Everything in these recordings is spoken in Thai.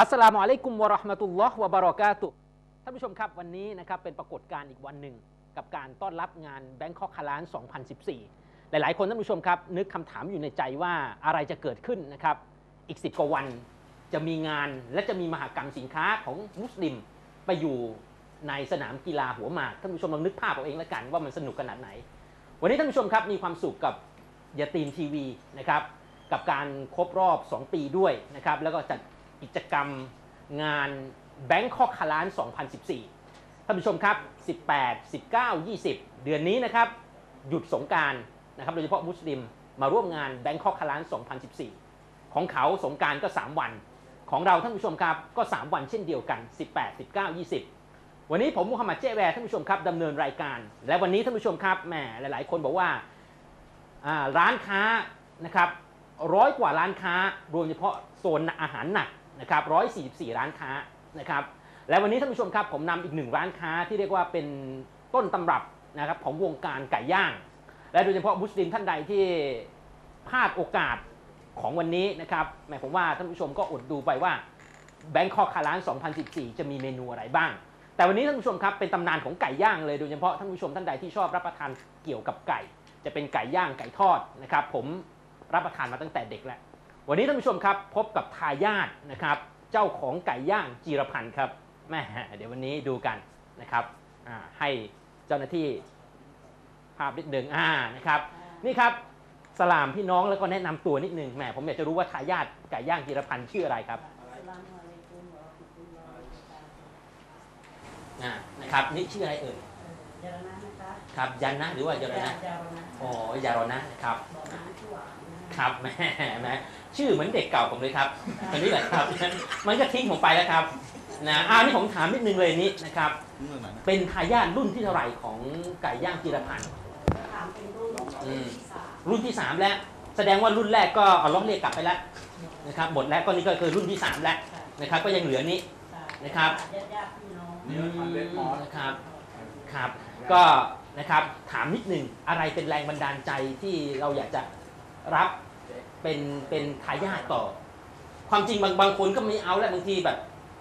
อัสสลามุอะลัยกุมวะราะห์มะตุลลอฮ์วะบะราะกาตุท่านผู้ชมครับวันนี้นะครับเป็นปรากฏการณ์อีกวันหนึ่ง กับการต้อนรับงาน Bangkok คา a าน2014 หลาย ๆ คนท่านผู้ชมครับ นึกคำถามอยู่ในใจว่าอะไรจะเกิดขึ้นนะครับ อีก 10 กว่าวันจะมีงานและจะมีมหากรรมสินค้าของมุสลิม ไปอยู่ในสนามกีฬาหัวหมากท่านผู้ชมลองนึกภาพเอาเองแล้วกันว่ามันสนุกขนาดไหน วันนี้ท่านผู้ชมครับมีความสุขกับยาตีมทีวีนะครับกับการครบรอบ 2 ปีด้วยนะครับแล้วก็จัด กิจกรรมงาน Bangkok คา a าน2014 ท่านผู้ชมครับ 18 19 20 เดือนนี้นะครับ หยุดสงการนะครับ โดยเฉพาะมุสลิมมาร่วมงาน Bangkok คา a าน2014 ของเขาสงการก็ 3 วัน ของเราท่านผู้ชมครับก็ 3 วันเช่นเดียวกัน 18 19 20 วันนี้ผมมุฮัมมัดเจแวร์ท่านผู้ชมครับดำเนินรายการ และวันนี้ท่านผู้ชมครับแหมหลาย ๆ คนบอกว่าอ่าร้านค้านะครับร้อยกว่าร้านค้ารวมเฉพาะโซนอาหารหนัก นะครับ144 ร้านค้านะครับและวันนี้ท่านผู้ชมครับผมนำอีกหนึ่งร้านค้าที่เรียกว่าเป็นต้นตำรับนะครับของวงการไก่ย่าง และโดยเฉพาะมุสลิมท่านใดที่พลาดโอกาสของวันนี้นะครับหมายผมว่าท่านผู้ชมก็อดดูไปว่า Bangkok คา a าน2014 จะมีเมนูอะไรบ้าง แต่วันนี้ท่านผู้ชมครับเป็นตำนานของไก่ย่างเลยโดยเฉพาะท่านผู้ชมท่านใดที่ชอบรับประทานเกี่ยวกับไก่ จะเป็นไก่ย่างไก่ทอดนะครับผมรับประทานมาตั้งแต่เด็กแล้ว วันนี้ท่านผู้ชมครับพบกับทายาทนะครับเจ้าของไก่ย่างจีรพันธ์ครับแม่เดี๋ยววันนี้ดูกันนะครับอ่าให้เจ้าหน้าที่ภาพนิดหนึ่งอ่านะครับนี่ครับสลามพี่น้องแล้วก็แนะนำตัวนิดหนึ่งแหมผมอยากจะรู้ว่าทายาทไก่ย่างจีรพันธ์ชื่ออะไรครับอ่านะครับนี่ชื่ออะไรเอ่ยยาระนะคะครับยันนะหรือว่ายรนะยาระนะอ๋อยารนะนะครับ บอกน้ำที่หวานนะครับแม่แม่ชื่อเหมือนเด็กเก่าผมเลยครับอันนี้แหละครับ มันก็ทิ้งผมไปแล้วครับนะอ่านี่ผมถามนิดนึงเลยนี่นะครับ เรื่องไหนนะเป็นทายาทรุ่นที่เท่าไหร่ของไก่ย่างจีรพันธ์ถามเป็นรุ่นอืมที่สามรุ่นที่3แล้ว แสดงว่ารุ่นแรกก็เอาล็อกเรียกกลับไปแล้วนะครับหมดแล้วก็นี่ก็คือรุ่นที่3แล้วนะครับ ก็ยังเหลือนี้ นะครับ ญาติญาติพี่น้องอืมนะครับ ครับ ก็นะครับถามนิดนึงอะไรเป็นแรงบันดาลใจที่เราอยากจะ รับเป็นเป็นทายาทต่อ ความจริงบางบางคนก็ไม่เอาแล้วบางทีแบบ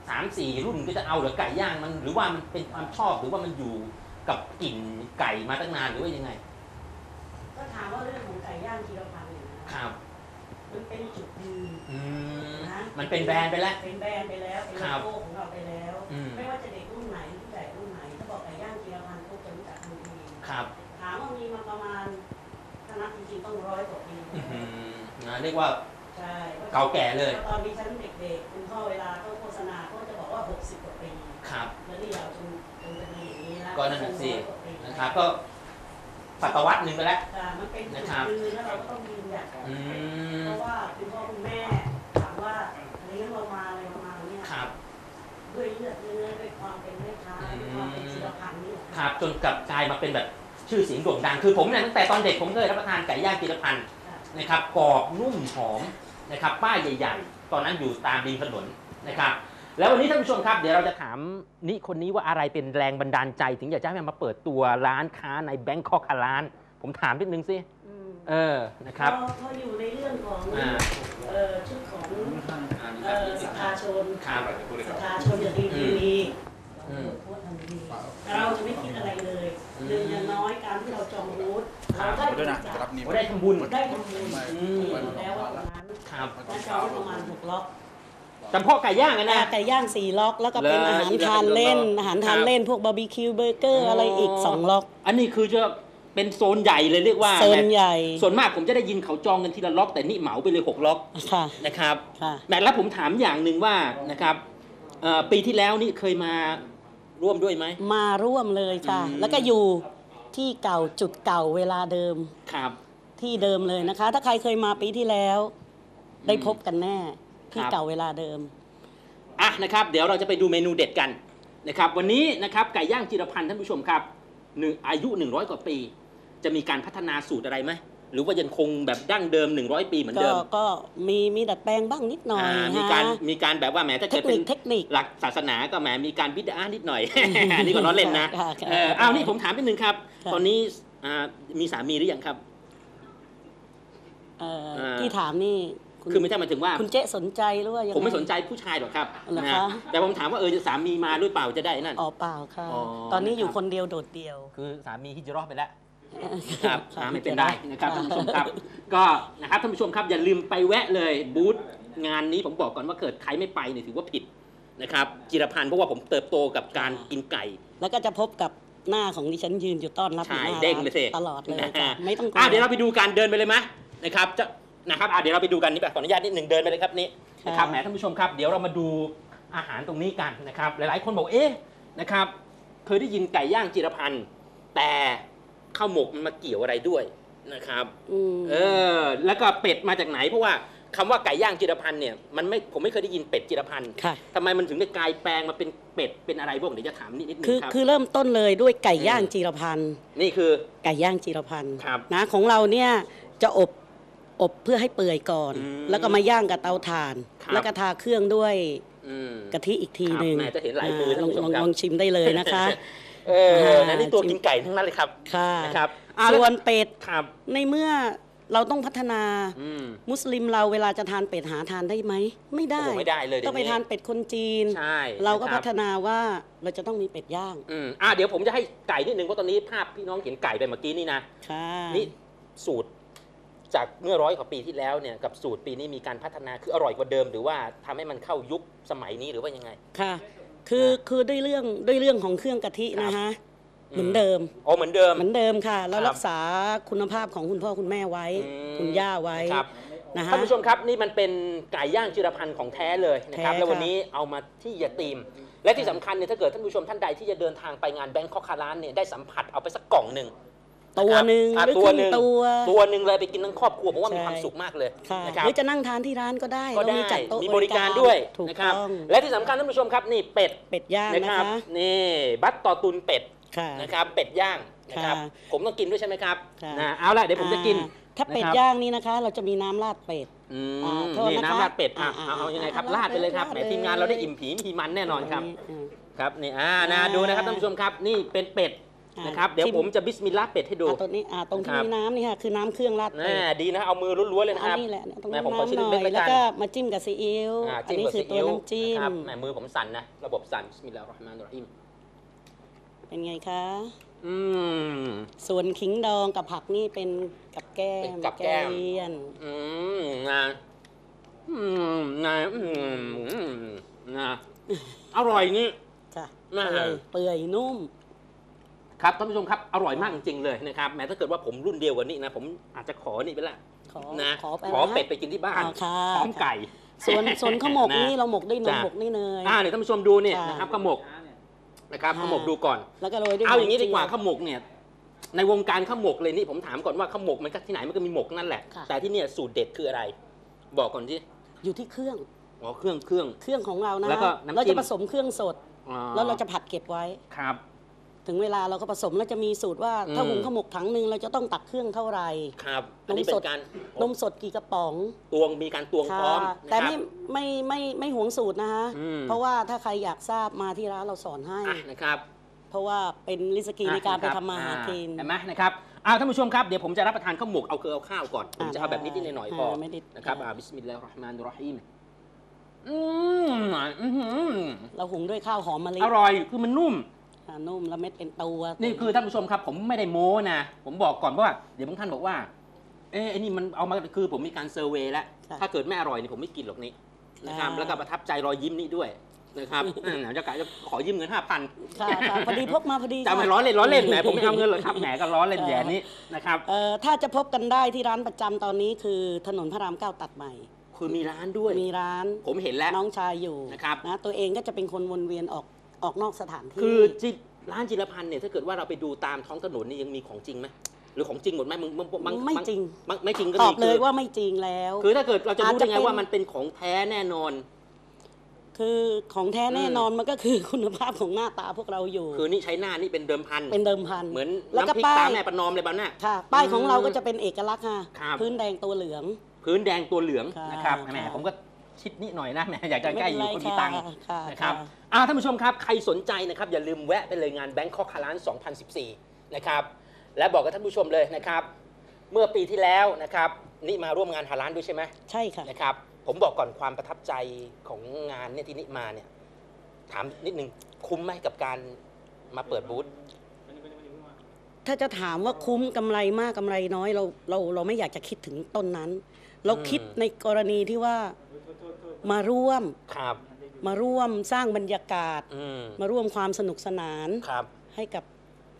สามสี่รุ่นก็จะเอาเหรือไก่ย่างมัน หรือว่ามันเป็นความชอบหรือว่ามันอยู่กับกลิ่นไก่มาตั้งนานหรือว่ายังไง ก็ถามว่าเรื่องของไก่ย่างจีรพันธ์เนี่ยนะครับ มันเป็นจุดยืนอืมนะมันเป็นแบรนด์ไปแล้ว เป็นแบรนด์ไปแล้วเป็นครัโลบโก้ของเราไปแล้ว อืม ไม่ว่าจะเด็กรุ่นไหนผู้ใหญ่รุ่นไหนถ้าบอกไก่ย่างจีรพันธ์ก็จะรู้จักทันทีครับ เรียกว่าใช่เก่าแก่เลย ตอนนี้ฉันเด็กๆ คุณพ่อเวลาเขาโฆษณาเขาจะบอกว่า 60กว่าปีครับ แล้วนี่เราจนจนจะมีอย่างนี้นะก็นั่นน่ะสิร้อยกว่าปีนะครับ ก็ศตวรรษหนึ่งไปแล้วค่ะมันเป็นจุนะดครับยืนแล้วเราก็ต้องยืนหยัดอืมเพราะว่าคุณพ่อคุณแม่ถามว่าเลี้ยงเรามาอะไรมาเนี่ยครับด้วยเลือดเนื้อด้วยความเป็นแม่ค้าด้วยความเป็นศิลพันธ์นี่แหละครับจนกลับกลายมาเป็นแบบชื่อเสียงโด่งดัง คือผมเนี่ยตั้งแต่ตอนเด็กผมเคยรับประทานไก่ย่างจิรพันธ์ค่ะ นะครับกรอบนุ่มหอมนะครับป้ายใหญ่ ๆ ตอนนั้นอยู่ตามริมถนนนะครับแล้ววันนี้ท่านผู้ชมครับเดี๋ยวเราจะถามนิคนนี้ว่าอะไรเป็นแรงบันดาลใจ ถึงอยากจะให้มันมาเปิดตัวร้านค้าในแบงคอกคาร้าน ผมถามนิดนึงสิอืมเออนะครับพอพออยู่ในเรื่องของอ่าเอ่อชุดของเอ่อสัทธาชนครับสัทธาชนจะดีทีวี อืม พูดทันทีเราจะไม่คิดอะไรเลย อืม หนึ่งอย่างน้อยการที่เราจองบูธเราได้ด้วยนะทุกอจะย่างรับนิ้วโอ้ได้ทำบุญได้ทำบุญอืมมีอยู่แล้วว่าตรงนั้นครับแล้วจองไว้ประมาณหกล็อกจำเพาะไก่ย่างกันนะไก่ย่างสี่ล็อกแล้วก็เป็นเลยอาหารที่เราทานเล่นเป็นล็อกอาหารทานเล่นพวกบาร์บีคิวเบอร์เกอร์อะไรอีกสองล็อก อันนี้คือจะเป็นโซนใหญ่เลยเรียกว่าโซนใหญ่ ส่วนมากผมจะได้ยินเขาจองกันทีละล็อก แต่นี่เหมาไปเลยหกล็อกค่ะนะครับค่ะแม้แล้วผมถามอย่างหนึ่งว่านะครับเอ่อปีที่แล้วนี่เคยมาร่วมด้วยไหมมาร่วมเลยค่ะอืมแล้วก็อยู่ ที่เก่าจุดเก่าเวลาเดิมครับ ที่เดิมเลยนะคะ ถ้าใครเคยมาปีที่แล้ว ได้พบกันแน่ ที่ครับเก่าเวลาเดิมอะนะครับ เดี๋ยวเราจะไปดูเมนูเด็ดกันนะครับ วันนี้นะครับไก่ย่างจิรพันธ์ท่านผู้ชมครับหนึ่งอายุ 100 กว่าปี จะมีการพัฒนาสูตรอะไรไหม หรือว่ายังคงแบบดั้งเดิม 100 ปีเหมือนก็เดิมก็มีมีดัดแปลงบ้างนิดหน่อยอ่ามีฮะการมีการแบบว่าแหมถ้าเทเกิคดเป็นินคเทคนิค หลักศาสนาก็แหมมีการบิดานิดหน่อย อันนี้ก็ล้อเล่นนะค่ะค่ะเอออ้าวนี่ผมถามนิดนึงครับ ค่ะ ตอนนี้อ่ามีสามีหรือยังครับ เอ่ออ่าที่ถามนี่คุณคือไม่ใช่หมายถึงว่า คุณเจ๊สนใจหรือว่ายังง ผมไม่สนใจผู้ชายหรอกครับเหรอนะคะแต่ผมถามว่าเออสามีมาหรือเปล่าจะได้นั่น อ๋อเปล่าค่ะ อ๋อตอนนี้อยู่นะครับ คนเดียวโดดเดี่ยว คือสามีฮิจเราะห์ไปแล้ว ครับค่ะอ่าไม่เป็นไรนะครับท่านผู้ชมครับ ก็นะครับท่านผู้ชมครับอย่าลืมไปแวะเลยบูธงานนี้ผมบอกก่อนว่าเกิดใครไม่ไปเนี่ยถือว่าผิดนะครับจิรพันธ์เพราะว่าผมเติบโตกับการกินไก่ แล้วก็จะพบกับหน้าของดิฉันยืนอยู่ต้อนรับใช่อยู่หน้าเด้งร้านเลยสิตลอดเลยนะค่ะฮะไม่ต้องกลัวอะเดี๋ยวเราไปดูการเดินไปเลยไหมนะครับจะนะครับอะเดี๋ยวเราไปดูกันนี่แบบขออนุญาตนิดหนึ่งเดินไปเลยครับนี่นะครับแหมท่านผู้ชมครับ เดี๋ยวเรามาดูอาหารตรงนี้กันนะครับ หลายๆ คนบอกเอ๊ะนะครับเคยได้ยินไก่ย่างจิรพันธ์แต่ ข้าวหมกมันมาเกี่ยวอะไรด้วยนะครับอืมเออ แล้วก็เป็ดมาจากไหนเพราะว่าคำว่าไก่ย่างจิรพันธ์เนี่ยมันไม่ผมไม่เคยได้ยินเป็ดจิรพันธ์ค่ะทำไมมันถึงได้กลายแปลงมาเป็นเป็ดเป็นอะไรพวกเดี๋ยวจะถามนิดนิดนึงคือครับคือเริ่มต้นเลยด้วยไก่ย่างอืมจีรพันธ์นี่คือไก่ย่างจีรพันธ์ครับนะของเราเนี่ยจะอบอบเพื่อให้เปื่อยก่อนอืมแล้วก็มาย่างกับเตาถ่านครับแล้วก็ทาเครื่องด้วยอืมกะทิอีกทีครับหนึ่งแม่จะเห็นหลายมืออ่ท่านผู้ชมลองครับลองชิมได้เลยนะคะ เออนั่นนี่ตัวกินไก่ทั้งนั้นเลยครับค่ะนะครับอะส่วนแล้เป็ดครับในเมื่อเราต้องพัฒนาอืมมุสลิมเราเวลาจะทานเป็ดหาทานได้ไหมไม่ได้โอ้โหไม่ได้เลยเดี๋ยวนี้ต้องไปทานเป็ดคนจีนใช่เราก็นะคพับฒนาว่าเราจะต้องมีเป็ดย่างอืมอะเดี๋ยวผมจะให้ไก่นิดนึงเพราะตอนนี้ภาพพี่น้องเห็นไก่ไปเมื่อกี้นี่นะค่ะนี่สูตรจากเมื่อร้อยกว่าปีที่แล้วเนี่ยกับสูตรปีนี้มีการพัฒนาคืออร่อยกว่าเดิม หรือว่าทำให้มันเข้ายุคสมัยนี้หรือว่ายังไงค่ะ คือคือด้วยเรื่องด้วยเรื่องของเครื่องกะทิครับนะคะอืมเหมือนเดิม อ๋อเหมือนเดิม เหมือนเดิมค่ะ แล้วครับรักษาคุณภาพของคุณพ่อคุณแม่ไว้อืมคุณย่าไว้ครับนะคะท่านผู้ชมครับนี่มันเป็นไก่ย่างจิรพันธ์ของแท้เลยนะครับแท้แล้ววันค่ะนี้เอามาที่ยาตีม และที่สำคัญเนี่ยถ้าเกิดท่านผู้ชมท่านใดที่จะเดินทางไปงานแบงคอกคาร้านเนี่ยได้สัมผัสเอาไปสักกล่องหนึ่ง ตัวหนึ่งอะหรือตัควรึ่งหนึ่งตัว ตัวหนึ่งเลยไปกินทั้งครอบครัวผมว่ามีใช่ความสุขมากเลยค่ะนะครับหรือจะนั่งทานที่ร้านก็ได้ก็เราได้มีจัดโต๊ะมีบริการด้วยถูกนะครับต้องและที่สำคัญท่านผู้ชมครับนี่เป็ดเป็ดย่างนะนะครัคะบนี่บัตต่อตุนเป็ดค่ะนะครับเป็ดย่างนะครับค่ะผมต้องกินด้วยใช่ไหมครับค่ะนะเอาละเดี๋ยวผมจะกินอ่าถ้าเป็ดนะครับย่างนี่นะคะ เราจะมีน้ำราดเป็ดอือ่ามโทษนี่นะคะน้ำราดเป็ดอะอ่าเอาเอายังไงครับอ่าราดไปเลยครับราดแหมเลยทีมงานเราได้อิ่มผีมีมันแน่นอนครับอืมครับนี่อ่านะอ่าดูนะครับท่านผู้ชมครับ นี่เป็นเป็ดอ่า นนะครับ เดี๋ยวชิมผมจะบิสมิลลาห์เป็ดให้ดูอ่าตรงนี้อ่าตรงที่ครับมีน้ำนี่ค่ะคือน้ำเครื่องราดเป็น่าดดีนะ เอามือล้วนๆเลยนะอัคนรับนี้แหละเนี่ยตรงแม่นี้ผมขอชิ้นน้ำหน่เล็อกยๆแล้วแล้วกันก็มาจิ้มกับซีอิ๊วอ่าอันจิ้มนี้กับคือซีตัวอิ๊วน้ำจิ้มครับแหมมือผมสั่นนะ ระบบสั่นบิสมิลลาห์เราะห์มานุรเราะฮีมเป็นไงคะ อืม ส่วนขิงดองกับผักนี่เป็นกับแก้เป็มนกับแก้ม เลียนอืมนะอืมนะอืมนะอร่อยนี่ ค่ะน่าเปื่อยเปื่อยนุ่ม ครับท่านผู้ชมครับอร่อยมากจริงๆเลยนะครับแม้ถ้าเกิดว่าผมรุ่นเดียวกว่านี้นะผมอาจจะขอนี่ไปละขอนะขอไปขอแล้วเป็ดไปกินที่บ้านอ๋อค่ะพร้อมไก่ส่วนส่วนข้าวหมกนะนี่เราหมกด้วยนมจ้ะหมกด้วยเนยอ่าเดี๋ยวท่านผู้ชมดูเนี่ยค่ะนะครับข้าวหมกนะครับค่ะข้าวหมกดูก่อนแล้วก็โรยด้วยเอาอย่างนี้หมดีกว่าเจียข้าวหมกเนี่ยในวงการข้าวหมกเลยนี่ผมถามก่อนว่าข้าวหมกมันก็ที่ไหนมันก็มีหมกนั่นแหละค่ะแต่ที่เนี่ยสูตรเด็ดคืออะไร บอกก่อนที่อยู่ที่เครื่องอ๋อเครื่องเครื่องเครื่องของเรานะแล้วก็น้ำจิ้มเราจะผสมเครื่องสดอ๋อแล้วเราจะผัดเก็บไว้ครับ ถึงเวลาเราก็ผสมแล้วจะมีสูตรว่าถ้าอืมหุงข้าวหมกถังหนึ่งเราจะต้องตักเครื่องเท่าไหร่ครับอันนี้เป็นการนมสดกี่กระป๋องตวงมีการตวงพร้อมค่ะนะแต่ครับไม่ไม่ไม่ไม่หวงสูตรนะคะอืมเพราะว่าถ้าใครอยากทราบมาที่ร้านเราสอนให้อะนะครับเพราะว่าเป็นลิสกีในการไปอะทำมาหาะครับกินเห็นไหมนะครับอ่าท่านผู้ชมครับเดี๋ยวผมจะรับประทานข้าวหมกเอาคือเอาข้าวก่อนผมอ่าจะเอาแบบนิดๆหน่อยๆพออ่าไม่ได้นะครับอ่าอ่าบิสมิลลาฮิรเราะห์มานิรเราะฮีมอืมอื้อหือเราหุงด้วยข้าวหอมมะลิอร่อยคือมันนุ่ม อ่านุ่มแล้วเม็ดเป็นตัวนี่คือท่านผู้ชมครับ ผมไม่ได้โม้นะ ผมบอกก่อนเพราะว่าเดี๋ยวบางท่านบอกว่า เอ๊ะไอ้นี่มันเอามาคือผมมีการเซอร์เวยแล้ว ค่ะถ้าเกิดไม่อร่อยนี่ผมไม่กินหรอกนี่นะครับอ่าแล้วก็ประทับใจรอยยิ้มนี่ด้วยนะครับ อืมจะกะจะขอยืมเงินห้าพันค่ะค่ะพอดีพกมาพอดีจะเอาไปค่ะล้อเล่นล้อเล่นแหมผมไม่เอาเงินหรอกครับแหมก็ล้อเล่นแย่นี้นะครับ เอ่อถ้าจะพบกันได้ที่ร้านประจำตอนนี้คือถนนพระรามเก้าตัดใหม่ คือมีร้านด้วย มีร้าน ผมเห็นแล้ว น้องชายอยู่นะครับ นะตัวเองก็จะเป็นคนวนเวียนออก ออกนอกสถานที่ คือจิร้านจิรพันธ์เนี่ยถ้าเกิดว่าเราไปดูตามท้องถนนนี่ยังมีของจริงไหมหรือของจริงหมดไหมมึงมึงมึงไม่จริงมึงไม่จริงก็ตมีอบเลยคือว่าไม่จริงแล้ว คือถ้าเกิดเราจะรู้ได้ไงอาจจะเป็นว่ามันเป็นของแท้แน่นอน คือของแท้แน่นอนมันก็คือคุณภาพของหน้าตาพวกเราอยู่ คือนี่ใช้หน้านี่เป็นเดิมพันเป็นเดิมพันเหมือนแล้วก็น้ำพริกป้าตายแม่ประนอมเลยบ้าน่ะค่ะ ป้ายของเราอืมก็จะเป็นเอกลักษณ์ค่ะครับพื้นแดงตัวเหลือง พื้นแดงตัวเหลืองค่ะนะครับค่ะแหมผมก็ ชิดนิดหน่อยนะแหมอยากจะใกล้อยู่คนมีตังค์ค่ะนะครับค่ะอ่าท่านผู้ชมครับใครสนใจนะครับอย่าลืมแวะไปเลยงาน Bangkok h a l a n 2014 นะครับและบอกกับท่านผู้ชมเลยนะครับ เมื่อปีที่แล้วนะครับนี่มาร่วมงานฮาลานด้วยใช่ไหมใช่ค่ะนะครับผมบอกก่อนความประทับใจของงานเนี่ยที่นี่มาเนี่ยถามนิดนึงคุ้มไหมกับการมาเปิดบูธถ้าจะถามว่าคุ้มกำไรมากกำไรน้อยเราเราเราไม่อยากจะคิดถึงต้นนั้น เราคิดในกรณีที่ว่า มาร่วมครับมาร่วมสร้างบรรยากาศ อืมมาร่วมความสนุกสนานครับ ให้กับ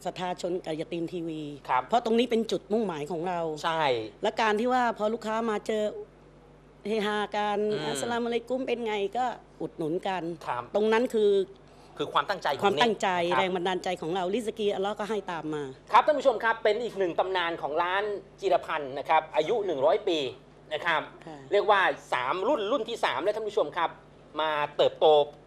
สถาชนกับยาตีนทีวี ครับ เพราะตรงนี้เป็นจุดมุ่งหมายของเรา ใช่ และการที่ว่าพอลูกค้ามาเจอเฮฮากันอืม อัสสลามอะลัยกุมเป็นไงก็อุดหนุนกัน ครับตรงนั้นคือคือความตั้งใจขควาอมงตั้งใจคแรบงบันดาลใจของเราลิสกีอัลเลอฮ์ก็ให้ตามมา ครับท่านผู้ชมครับเป็นอีกหนึ่งตำนานของร้านจิรพันธ์นะครับอายุ 100 ปี นะครับค่ะเรียกว่า 3 รุ่นรุ่นที่ 3 แล้วท่านผู้ชมครับ มาเติบโต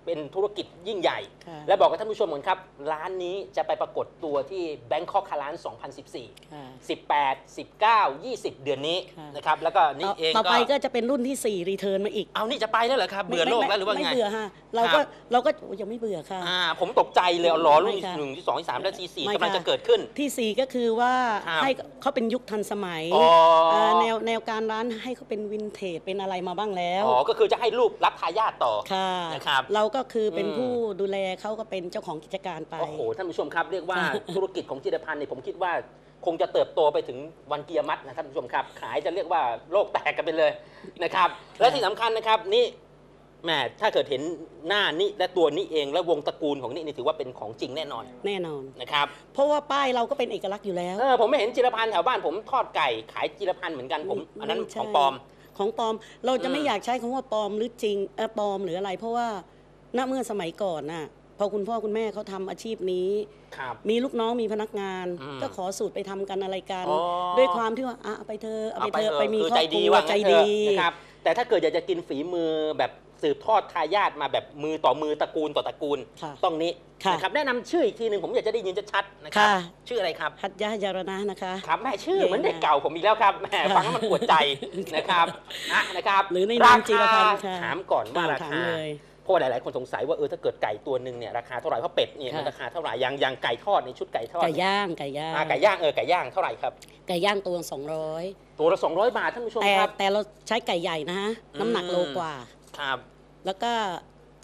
เป็นธุรกิจยิ่งใหญ่ ค่ะและบอกกับท่านผู้ชมเหมือนครับ ร้านนี้จะไปปรากฏตัวที่ Bangkok คาร้าน2014 ค่ะ18 19 20 เดือนนี้ค่ะ นะครับ แล้วก็นี่ต่อเองต่อก็ไปก็จะเป็นรุ่นที่ 4 รีเทิร์นมาอีกเอานี่จะไปแล้วเหรอครับ เบื่อไม่โลกไม่แล้วหรือว่าไม่ไง เบื่อฮะเราครัก็บเราก็โอ้ยังไม่เบื่อค่ะ อ่าผมตกใจเลยเอาล้อรุ่นไม่ค่ะหนึ่งที่สองที่สามและที่สี่ไม่กำลังค่ะจะเกิดขึ้น ที่ 4 ก็คือว่าครับให้เขาเป็นยุคทันสมัยอ๋ออ่าแนวแนวการร้านให้เขาเป็นวินเทจเป็นอะไรมาบ้างแล้ว อ๋อก็คือจะให้ลูกรับทายาทต่อ ค่ะนะครับเราก็คือเป็นอืม ผู้ดูแลเขาก็เป็นเจ้าของกิจการไป โอ้โหท่านผู้ชมครับเรียกว่าค่ะธุรกิจของจิรพันธ์เนี่ยผมคิดว่า คงจะเติบโตไปถึงวันกิยามัตนะท่านผู้ชมครับ ขายจะเรียกว่าโลกแตกกันไปเลยนะครับ และที่สำคัญนะครับนี่แหมถ้าเกิดเห็นหน้านี่และตัวนี้เองและวงตระกูลของนี่นี่ถือว่าเป็นของจริงแน่นอนแน่นอน นะครับเพราะว่าป้ายเราก็เป็นเอกลักษณ์อยู่แล้ว เออผมไม่เห็นจิรพันธ์แถวบ้านผมทอดไก่ขายจิรพันธ์เหมือนกันผมอันนั้นไม่ใช่ ของปลอม ของปลอมเราจะอืม ไม่อยากใช้คำว่าปลอมหรือจริงเออปลอมหรืออะไร เพราะว่า ณเมื่อสมัยก่อนน่ะพอคุณพ่อคุณแม่เขาทำอาชีพนี้ ครับ มีลูกน้องมีพนักงาน อืมก็ขอสูตรไปทำกันอะไรกัน อ๋อ ด้วยความที่ว่าอะเอาไปเธอะเอาไปเธอะไปมีคือครอใจบคดีรัวว่าใจงั้นเถดีอะนะครับ แต่ถ้าเกิดอยากจะกินฝีมือแบบสืบทอดทายาทมาแบบมือต่อมือตระกูลต่อตระกูล ค่ะต้องนี้ค่ะนะครับ แนะนำชื่ออีกทีหนึ่งผมอยากจะได้ยินชัดๆนะครับค่ะ ชื่ออะไรครับฮัตยะฮยารนะนะคะ ครับแม่ชื่อเย้เหมือนเด็กเก่าผมอีกแล้วครับแหม่ฟังแล้วมันปวดใจนะครับอะนะครับหรือในนามจีรพันธ์ค่ะถามก่อนว่าราถามคา เลยเพ ราะว่าหลาย ๆ คนสงสัยว่าเออถ้าเกิดไก่ตัวหนึ่งเนี่ยราคาเท่าไหร่เพราะเป็ดเนี่ยค่ะมันราคาเท่าไหร่อย่างอย่างไก่ทอดในชุดไก่ทอดไก่ย่างไก่ย่างอะไก่ย่างเออไก่ย่างเท่าไหร่ครับไก่ย่างตัวสองร้อยตัวละ200บาทท่านผู้ชมแต่ครับแต่เราใช้ไก่ใหญ่นะฮะอืมน้ำหนักโลกว่า ครับ แล้วก็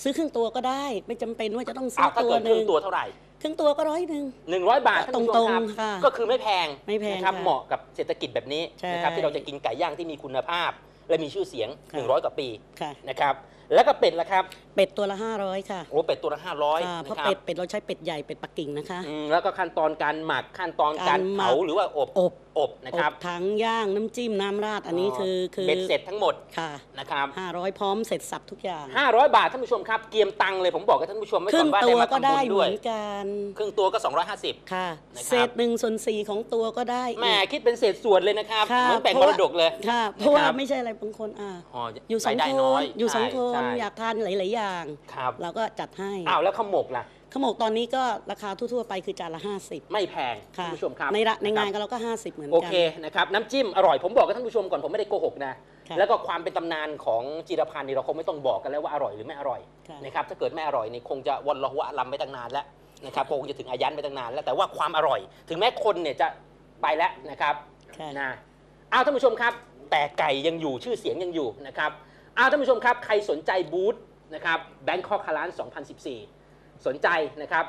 ซื้อครึ่งตัวก็ได้ ไม่จำเป็นว่าจะต้องซื้เอาอถ้าตัวเกิดหครึ่นึ่งงตัวเท่าไหร่ ครึ่งตัวก็ร้อยหนึ่ง 100 บาทท่านผู้ชมครับตรงๆค่ะก็คือไม่แพงไม่แพงนะครับค่ะเหมาะกับเศรษฐกิจแบบนี้ใช่นะครับที่เราจะกินไก่ย่างที่มีคุณภาพ และมีชื่อเสียง ค่ะ 100 กว่าปีค่ะ นะครับ แล้วก็เป็ดละครับเป็ดตัวละห้าร้อยค่ะโอ้เป็ดตัวละค่ะ500เพราะนะครับเป็ดเป็ดเราใช้เป็ดใหญ่เป็ดปักกิ่งนะคะ อืมแล้วก็ขั้นตอนการหมักขั้นตอนการการหมัก เผาหรือว่าอบ อบ อบนะครับอบถังย่างน้ำจิ้มน้ำราดอันนี้คือคือเบ็ดเสร็จทั้งหมดค่ะนะครับห้าร้อยพร้อมเสร็จสับทุกอย่าง 500 บาทท่านผู้ชมครับเกียมตังค์เลยผมบอกกับท่านผู้ชมไว้ครึ่ก่องนว่าตัได้วมาก็ทำบุได้ญเหด้วมืยอนกันครึ่งตัวก็ 250 ค่ะนะครับเศษหนึ่งส่วนสี่ของตัวก็ได้แหม่คิดเป็นเศษส่วนเลยนะครับค่ะเหมือนแบ่งเพมราะรว่าดกเลยค่ะเพราะว่านะครับไม่ใช่อะไรบางคนอะอ๋ออยู่สองรายได้คน้นอยู่สองใช่คนใช่อยากทานหลาย ๆ อย่างครับเราก็จัดให้อ้าวแล้วขมกล่ะ ขมกตอนนี้ก็ราคาทั่วๆไปคือจานละ 50 ไม่แพงท่าค่ะนผู้ชมครับในระในงานะครับก็เราก็ 50 เหมือนโอกัเคนะครับน้ำจิ้มอร่อยผมบอกกับท่านผู้ชมก่อนผมไม่ได้โกหกนะ ค่ะแล้วก็ความเป็นตำนานของจิรพันธ์นี่เราคงไม่ต้องบอกกันแล้วว่าอร่อยหรือไม่อร่อยค่ะ นะครับถ้าเกิดไม่อร่อยนี่คงจะวันละหัวลำไปตั้งนานแล้วนะครับคงจะถึงอายันไปตั้งนานแล้วแต่ว่าความอร่อย ถึงแม้คนเนี่ยจะไปแล้วนะครับ ค่ะ นะเอาท่านผู้ชมครับ แต่ไก่ยังอยู่ชื่อเสียงยังอยู่นะครับเอาท่านผู้ชมครับ ใครสนใจบูธนะครับแบงคอกคาร้าน2014 สนใจนะครับ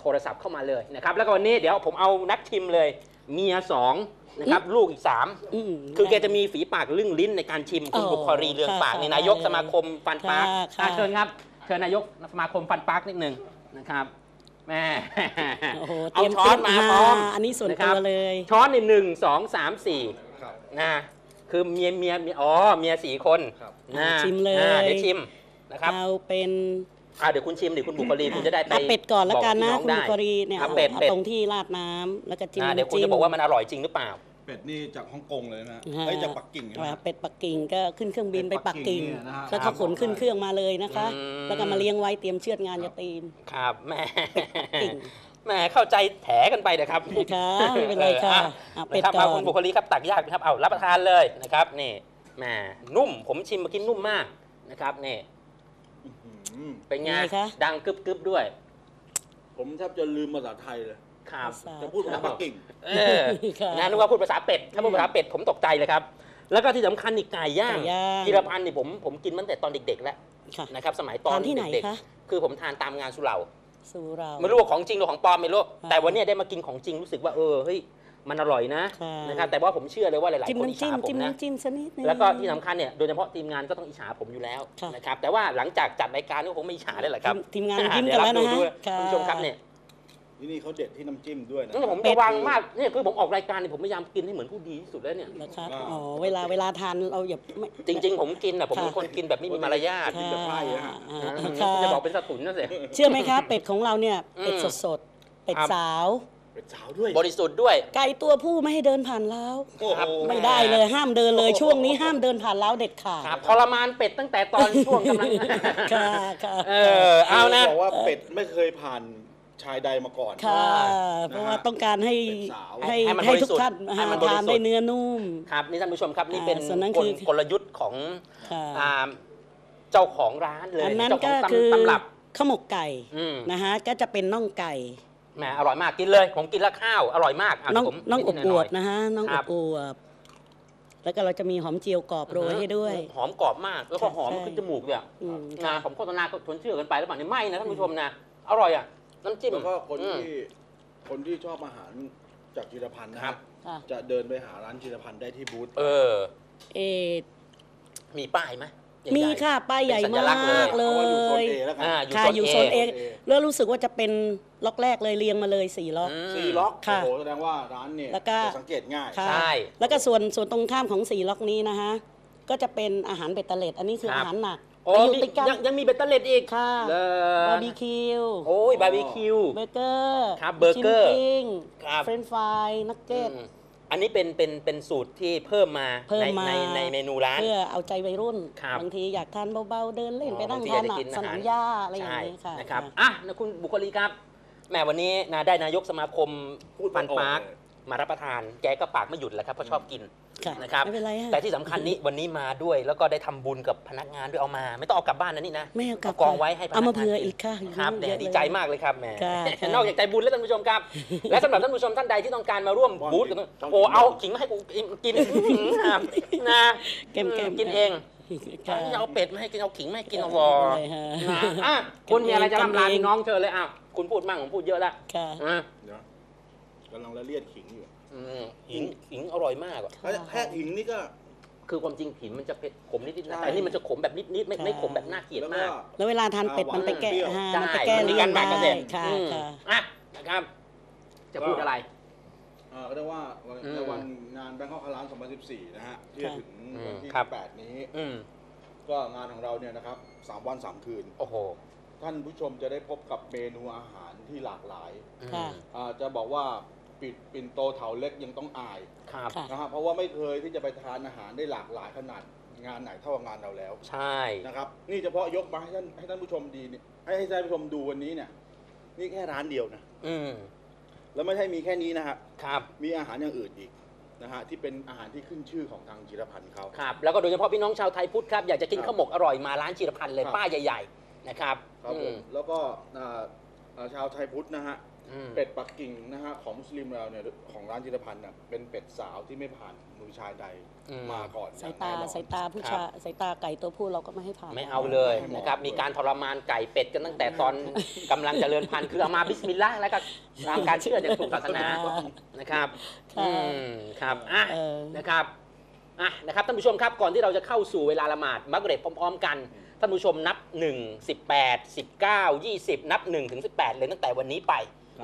โทรศัพท์เข้ามาเลยนะครับแล้วก็วันนี้เดี๋ยวผมเอานักชิมเลย เมียสองนะครับลูกอีก3อืมคือแกจะมีฝีปากลึ่งลิ้นในการชิมคุณอ๋อบุคอรีเรืองปากค่ะในนายกได้เลยสมาคมฟันปาร์คค่ะค่ะอะเชิญครับเชิญนายกสมาคมฟันปาร์คนิดหนึ่งนะครับแม่โอ้โหเอาตรียมช้อนมาพร้อมอันนี้ส่วนนะคตัรับวเลยช้อนในหนึ่งสองสามสี่นะคือเมียเมียเมียอ๋อเมียสี่คนครับนะชิมเลยอ่าเดี๋ยวชิมนะครับเอาเป็น อ่าเดี๋ยวคุณชิมเดี๋ยวคุณบุคลีคุณจะได้ไปเอาเป็ดก่อนแล้วกันนะบอคุณพี่บุคอรีเนี่ยครับเอาเป็ดเอาเป็ดตรงที่ราดน้ำแล้วก็จิ้มอ่าเดี๋ยวคุณน้ำจะบอกว่ามันอร่อยจริงหรือเปล่า เป็ดนี่จากฮ่องกงเลยนะฮะเอ้ยจากปักกิ่งนะ อ่าเป็ดปักกิ่งก็ขึ้นเครื่องบินไปเป็ดปัปักกกิ่กิ่งงเนี่ยนะฮะ แล้วก็ขนขึ้นเครื่องมาเลยนะคะ อืม แล้วก็มาเลี้ยงไว้เตรียมเชือดงานยาตีน ครับแหม่กิ่งแหม่เข้าใจแถกันไปนะครับค่ะไม่เป็นไรค่ะออเอาเป็ดนะครับก่มาอนคุณบุคลีครับตักยากไหมครับเอารับประทานเลยนะครับนี่แหม่นุ่มผมชิมเมื่อกี้นุ่มมากนะครับนี่ อืมเป็นไงไงคะ ดังกึบกึบๆด้วย ผมแทบจะลืมภาษาไทยเลย ครับ ภาษา จะพูดภาษาปักกิ่ง เออค่ะนะนึกว่าพูดภาษาเป็ด ถ้าพูดภาษาเป็ดผมตกใจเลยครับ แล้วก็ที่สำคัญอีกไก่ย่างไก่ย่าง จิรพันธ์นี่ผมผมกินมาตั้งแต่ตอนเด็ก ๆ แล้วค่ะ นะครับสมัยตอนทานที่ไหนเด็กคะ ๆคือผมทานตามงานสุเหร่าสู่เรา ไม่รู้ว่าของจริงหรือของปลอมไม่รู้ค่ะแต่วันเนี้ยได้มากินของจริงรู้สึกว่าเออเฮ้ย มันอร่อยนะค่ะ นะครับแต่ว่าผมเชื่อเลยว่าหลายจิ้มๆคนอิจน้ำจิ้มฉาผจิ้มมนะ น้ำจิ้มสักนิดนึง แล้วก็ที่สำคัญเนี่ยโดยเฉพาะทีมงานก็ต้องอิจฉาผมอยู่แล้วค่ะนะครับแต่ว่าหลังจากจัดรายการก็คงไม่อิจฉาเลยแหละครับทีมทีมงานยิ้มกันแล้วนะเดี๋ยฮะรับดูด้วยค่ะท่านผู้ชมครับเนี่ยที่นี่เขาเด็ดที่น้ำจิ้มด้วยนะนี่ผมเป็จะดวางมากเนี่ยคือผมออกรายการเนี่ยผมพยายามกินให้เหมือนผู้ดีที่สุดแล้วเนี่ย นะครับอ่าอ๋อเวลาเวลาทานเราอย่าไม่ จริง ๆ ผมกินอะผมเป็นค่ะคนกินแบบไม่มีมารยาทกินแบบไพร่อะฮะ อ่าอ่าค่ะจะบอกเป็นสตุนนะสิเชื่อไหมครับ เป็ดของเราเนี่ย เป็ดอืมสดๆ เป็ดครับ สาว เป็นสาวด้วย บริสุทธิ์ด้วย ไก่ตัวผู้ไม่ให้เดินผ่านเล้าวโอ้โห ไม่ได้เลยห้ามเดินเลยช่วงนี้ห้ามเดินผ่านเล้าวเด็ดขาดครับทรมานเป็ดตั้งแต่ตอนช่วงกำลัง ค่ะค่ะเออ เอานะ บอกว่าเป็ดไม่เคยผ่านชายใดมาก่อน ค่ะอ่าเพราะว่าต้องการให้เป็นสาว ให้ให้มันให้บริทุกสุทธิ์ท่านให้มันบริสุทธิ์ ทานได้เนื้อนุ่ม ครับนี่ท่านผู้ชมครับนี่เป็นอ่าส่วนนั้นกคืลอกลยุทธ์ของค่ะอ่าเจ้าของร้านเลยอันนั้นเจ้าขก็องคือตำตำรับ ข้าวหมกไก่อืม นะฮะก็จะเป็นน่องไก่ แหมอร่อยมากกินเลย ผมกินแล้วข้าวอร่อยมากะน่องผมน่องอบนิดๆหอน่วยบๆนะฮะน่องคอรับบ อวบแล้วก็เราจะมีหอมเจียวกรอบโรยให้ด้วย หอมกรอบมาก แล้วก็ใช่หอมใช่ขึ้นจมูกเลยอะอืม นะผมโฆษณาก็ชวนเชื่อกันไปแล้วเปล่าเนี่ยไม่นะท่านผู้ชมนะ อร่อยอะ น้ำจิ้ม แล้วก็คนอืมที่คนที่ชอบอาหารจากจิรพันธ์นะครัฮะบ ค่ะจะเดินไปหาร้านจิรพันธ์ได้ที่บูธ เออ เออมีป้ายไหม ใหญ่ๆมีค่ะป้ายใหญ่เป็นสัญลัมากษณ์เลยกเลเอาไว้อยู่โซนย เอแล้วกันอ่าอยู่ ค่ะโซนอยู่เอโซนเอแล้วรู้สึกว่าจะเป็นล็อกแรกเลยเรียงมาเลยสี่ล็อก อืม สี่ล็อกค่ะโอ้โหแสดงว่าร้านเนี่ยแล้วก็ จะสังเกตง่าย ค่ะใช่แล้วก็ส่วนส่วนตรงข้ามของสี่ล็อกนี้นะคะ ก็จะเป็นอาหารเบตเตอร์เลดอันนี้คือครับ อาหารหนักโอ้ไปอยู่มีติดกัน ยังยังมีเบตเตอร์เลดอีกค่ะ เลบายร์บีคิว โอ้ยบาร์บีคิว เบอร์เกอร์ครับเบอร์เกอร์ชิ้นปิ้งครับเฟรนช์ฟรายนักเก็ต อืม อันนี้เป็นเป็นเป็นสูตรที่เพิ่มมาเพิ่มในมา ในในเมนูร้าน เพื่อเอาใจวัยรุ่นครับบางทีอยากทานเบาๆเดินเล่นอ๋อไปนั่งบางทีทานอยากจะกินสนามอาหารหญ้าอะไรอย่างใช่นี้ค่ะ นะครับค่ะอะนะคุณบุคลีครับแหมวันนี้นะได้นายกสมาคมพูดฟันออกปาร์คเลย มารับประทานแกก็ปากไม่หยุดแหล้วครับเพราะชอบกินค่ะนะครับไม่เป็นไรฮะแต่ที่สำคัญนี้วันนี้มาด้วย แล้วก็ได้ทำบุญกับพนักงานด้วยเอามา ไม่ต้องเอากลับบ้านนะนี่นะไม่เอากลับกองไว้ให้พนักงานเอามาเผื่ออีกค่ะครับเยเนี่ยอะเลยดีใจมากเลยครับแหมค่ะค่ะ นอกจากใจบุญแล้วท่านผู้ชมครับ และสำหรับท่านผู้ชมท่านใดที่ต้องการมาร่วมป้อนบูธกับป้อนโอ้เอาขิงมาให้กูกินครับนะแก้มๆกินเอง ค่ะที่เอาเป็ดมาให้กินเอาขิงมาให้กินเอาวอเลยฮะนะอะคุณมีอะไรจะกันเองรำลาพี่น้องเชิญเลยอะคุณพูดมั่งผมพูดเยอะแล้วค่ะ อะเดี๋ยว กำลังละเลียดขิงอยู่อืมขิงขิงอร่อยมากอะค่ะแค่ขิงนี่ก็ คือความจริงขิงมันจะเผ็ดขมนิดๆนะใช่ แต่อันนี่มันจะขมแบบนิดๆไม่ค่ะไม่ขมแบบน่าเกลียดแล้วก็ มาก แล้วเวลาทานเป็ดมันไปแก้เปรี้ยว ฮะใช่มันไปแก้มันมีเลี่ยกางรหมักกันได้เด็ค่ะอืมค่ะ อะนะครับ จะพูดอะไรเอ่อก็ได้ว่าวันอืมในวันงานแบงคอกคาร้าน2014 นะฮะ ที่จะถึงอืมวันที่ ครับ 8 นี้ อืมก็งานของเราเนี่ยนะครับ 3 วัน 3 คืน โอ้โหท่านผู้ชมจะได้พบกับเมนูอาหารที่หลากหลายค่ะ อ่าจะบอกว่า ปิดปิ่นโตเถาเล็กยังต้องอายครับ ค่ะ นะฮะเพราะว่าไม่เคยที่จะไปทานอาหารได้หลากหลายขนาดงานไหนเท่ากับงานเราแล้วใช่ นะครับ นี่เฉพาะยกมาให้ท่านให้ท่านผู้ชมดีเนี่ยให้ให้ท่านผู้ชมดูวันนี้เนี่ย นี่แค่ร้านเดียวนะอืมแล้วไม่ใช่มีแค่นี้นะฮะครับ มีอาหารอย่างอื่นอีกนะฮะที่เป็นอาหารที่ขึ้นชื่อของทางจิรพันธ์เขา ครับ แล้วก็โดยเฉพาะพี่น้องชาวไทยพุทธครับ อยากจะกินครับข้าวหมกอร่อยมาร้านจิรพันธ์เลยครับ ป้ายใหญ่ ๆ นะครับครับผอืมแล้วก็อ่าอ่าชาวไทยพุทธนะฮะ อืม เป็ดปักกิ่งนะฮะของมุสลิมเราเนี่ยของร้านจิรพันธ์น่ะเป็นเป็ดสาวที่ไม่ผ่านมือชายใดอืม มาก่อนสายตาองแน่นอน สายตาผู้ครับชายสายตาไก่ตัวผู้เราก็ไม่ให้ผ่าน ไม่เอาเลยไม่เหมาะนะครับ มีการทรมานไก่เป็ดกันตั้งแต่ตอนกำลังเจริญพันธุ์คือเอามาบิสมิลลาห์แล้วก็ตามการเชื่อจากถูกศาสนานะครับ ค่ะ อืมครับอะ เออ นะครับอะนะครับท่านผู้ชมครับก่อนที่เราจะเข้าสู่เวลาละหมาดมักเรบพร้อม ๆ กันท่านผู้ชมนับ 1 18 19 20 นับ1ถึง18 เลยตั้งแต่วันนี้ไป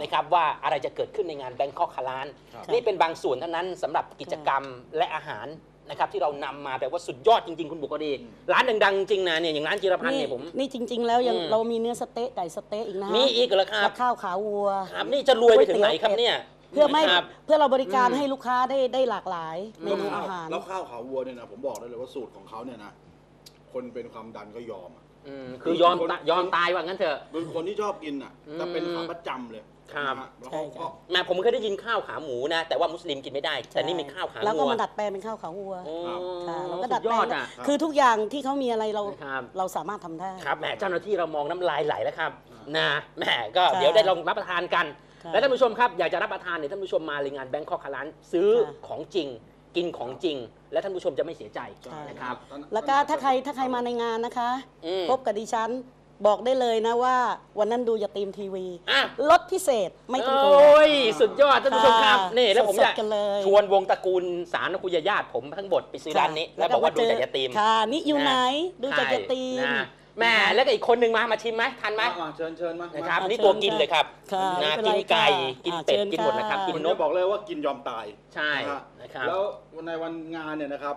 นะครับว่าอะไรจะเกิดขึ้นในงานแบงคอกคาลานครับนี่เป็นบางส่วนเท่านั้นสำหรับกิจกรรมและอาหารนะครับที่เรานำมาแบบว่าสุดยอดจริง ๆ คุณบุกดี ร้านดัง ๆ จริงนะเนี่ยอย่างร้านจิรพันธ์นี่เนี่ยผมนี่จริง ๆ แล้วยังอืมเรามีเนื้อสเต๊ะไก่สเต๊ะอีกนะฮะมีอีกเหรอครับและข้าวขาวัวครับนี่จะรวยไปถึงไหนครับเนี่ยเพื่อไม่ครับเพื่อเราบริการอืมให้ลูกค้าได้ได้หลากหลายเมนูอืมอาหารแล้วข้าวขาวัวเนี่ยนะผมบอกได้เลยว่าสูตรของเขาเนี่ยนะคนเป็นความดันก็ยอมอะอืมคือยอมตายอมตายว่างั้นเถอะเป็นคนที่ชอบกินอะอืมแต่เป็นขาประจำเลย ครับนะฮะแล้วใช่เขาครัก็บแม่ผมเคยได้ยินข้าวขาหมูนะ แต่ว่ามุสลิมกินไม่ได้ แต่นี่มีข้าวขาแล้วก็วัวมาดัดแปลงเป็นข้าวขาวัวโอ้ค่ะเราก็สุดัดดยแปลองดอะ คือทุกอย่างที่เขามีอะไรเรานะครับ เราสามารถทำได้ ครับแหมเจ้าหน้าที่เรามองน้ำลายไหลแล้วครับนะแหมก็ค่ะเดี๋ยวได้ลองรับประทานกัน ค่ะ และท่านผู้ชมครับอยากจะรับประทานเนี่ยท่านผู้ชมมาเลยงานแบงคอกคาร้านซื้อค่ะของจริง กินของจริง และท่านผู้ชมจะไม่เสียใจใช่นะครับ แล้วก็ถ้าใครถ้าใครมาในงานนะคะ อืม พบกับดิฉัน บอกได้เลยนะว่า วันนั้นดูอย่าตีมทีวีอะ ลดพิเศษไม่ต้องโอกลัว้ย สุดยอดท่านผู้ชมครับค่ะนี่แล้วผมสดๆอยากกันเลย ชวนวงตระกูลสารคุยญาติผมทั้งหมดไปซื้อร้านนี้ แล้วบอกว่าดูจากยาตีม ค่ะ นี่อยู่ไหนดูจากยาตีม ใช่นะแม่แล้วก็อีกคนหนึ่งมามาชิมไหมทันไหมมาเชิญเชิญมานะครับมานี่ตัวกินเลยครับค่ะนะไม่เป็นกิไรนไก่ค่ะกินอ่าเป็ดเชิญกินหมดนะครับค่ะกินผมนจะกบอกเลยว่ากินยอมตายใช่นะฮะนะครับแล้วในวันงานเนี่ยนะครับ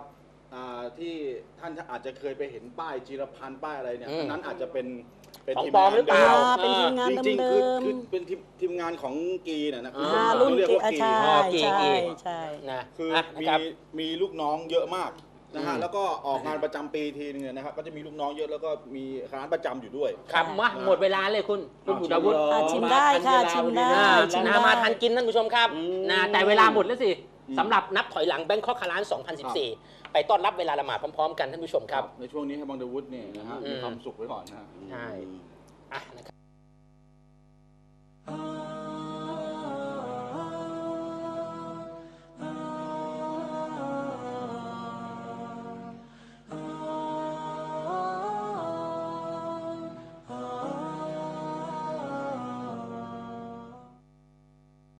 อ่าที่ท่านอาจจะเคยไปเห็นป้ายจิรพันธ์ป้ายอะไรเนี่ยอืมอันนั้นอาจจะเป็นเป็นของทีมปลอมงานหรือเปล่า อ่าเป็นทีมงานจริงๆคือเดิมๆคือเป็นทีมทีมงานของกีเนี่ยนะอ่าอ่าเขารุ่นเรียกเกว่าอากี ใช่อ๋อกีใช่กีใช่ นะคืออะมีนะครับ มีลูกน้องเยอะมากนะฮะอืม แล้วก็ออกงานประจำปีทีนึงเนี่ยนะครับก็จะมีลูกน้องเยอะแล้วก็มีร้านประจำอยู่ด้วย ครับมาหมดเวลาเลยคุณคุณบุดาวุฒิอะชิมได้ค่ะมาทันชิมเวได้ลาชิมนะได้มาทันกินท่านผู้ชมครับอืมนะแต่เวลาหมดแล้วสิอืม สำหรับนับถอยหลังแบงคอกคาร้าน 2014 ไปต้อนรับเวลาละหมาดพร้อมๆกันท่านผู้ชมครับ ในช่วงนี้ให้บังเดวุฒิเนี่ยนะฮะอืมมีความสุขไว้ก่อนนะฮะ ใช่ อะนะครับ